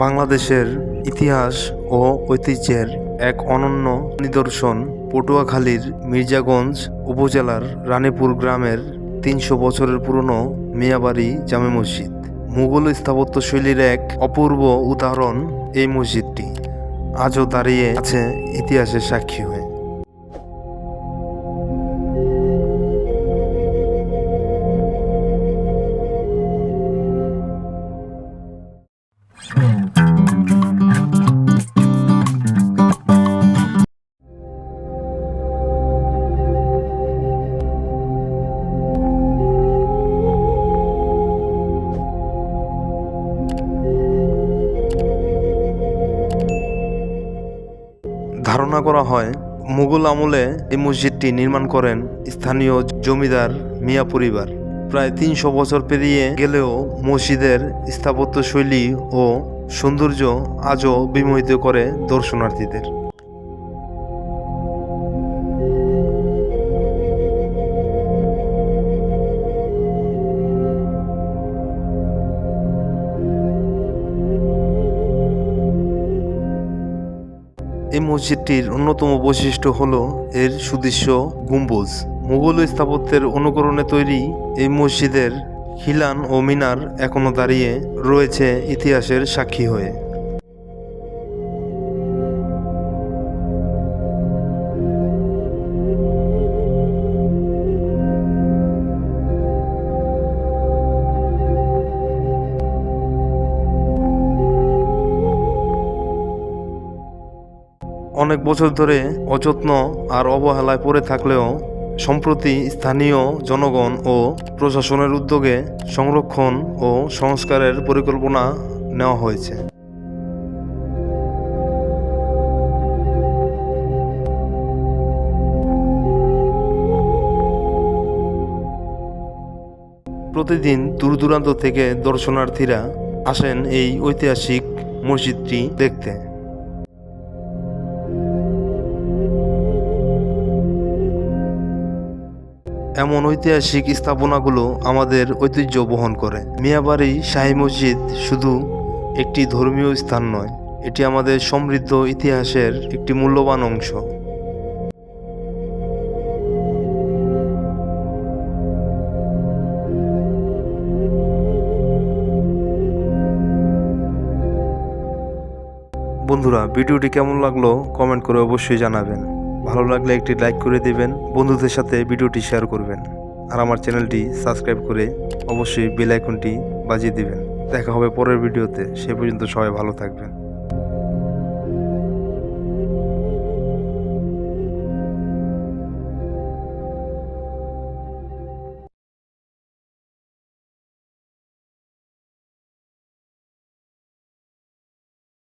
বাংলাদেশের ইতিহাস ও ঐতিহ্যের এক অনন্য নিদর্শন পটুয়াখালীর মির্জাগঞ্জ উপজেলার রানীপুর গ্রামের তিনশো বছরের পুরনো মিয়াবাড়ি জামে মসজিদ। মুঘল স্থাপত্যশৈলীর এক অপূর্ব উদাহরণ এই মসজিদটি। আজও দাঁড়িয়ে আছে ইতিহাসের সাক্ষী হয়ে। ধারণা করা হয়, মুঘল আমলে এই মসজিদটি নির্মাণ করেন স্থানীয় জমিদার মিয়া পরিবার। প্রায় তিনশো বছর পেরিয়ে গেলেও মসজিদের স্থাপত্যশৈলী ও সৌন্দর্য আজও বিমোহিত করে দর্শনার্থীদের। এই মসজিদটির অন্যতম বৈশিষ্ট্য হল এর সুদৃশ্য গম্বুজ। মুঘল স্থাপত্যের অনুকরণে তৈরি এই মসজিদের খিলান ও মিনার এখনও দাঁড়িয়ে রয়েছে ইতিহাসের সাক্ষী হয়ে। অনেক বছর ধরে অযত্ন আর অবহেলায় পড়ে থাকলেও সম্প্রতি স্থানীয় জনগণ ও প্রশাসনের উদ্যোগে সংরক্ষণ ও সংস্কারের পরিকল্পনা নেওয়া হয়েছে। প্রতিদিন দূর দূরান্ত থেকে দর্শনার্থীরা আসেন এই ঐতিহাসিক মসজিদটি দেখতে। এমন ঐতিহাসিক স্থাপনাগুলো আমাদের ঐতিহ্য বহন করে। মিয়াবাড়ি শাহী মসজিদ শুধু একটি ধর্মীয় স্থান নয়, এটি আমাদের সমৃদ্ধ ইতিহাসের একটি মূল্যবান অংশ। বন্ধুরা, ভিডিওটি কেমন লাগল কমেন্ট করে অবশ্যই জানাবেন। ভালো লাগলে একটি লাইক করে দেবেন, বন্ধুদের সাথে ভিডিওটি শেয়ার করবেন, আর আমার চ্যানেলটি সাবস্ক্রাইব করে অবশ্যই বেল আইকনটি বাজিয়ে দেবেন। দেখা হবে পরের ভিডিওতে, সে পর্যন্ত সবাই ভালো থাকবেন।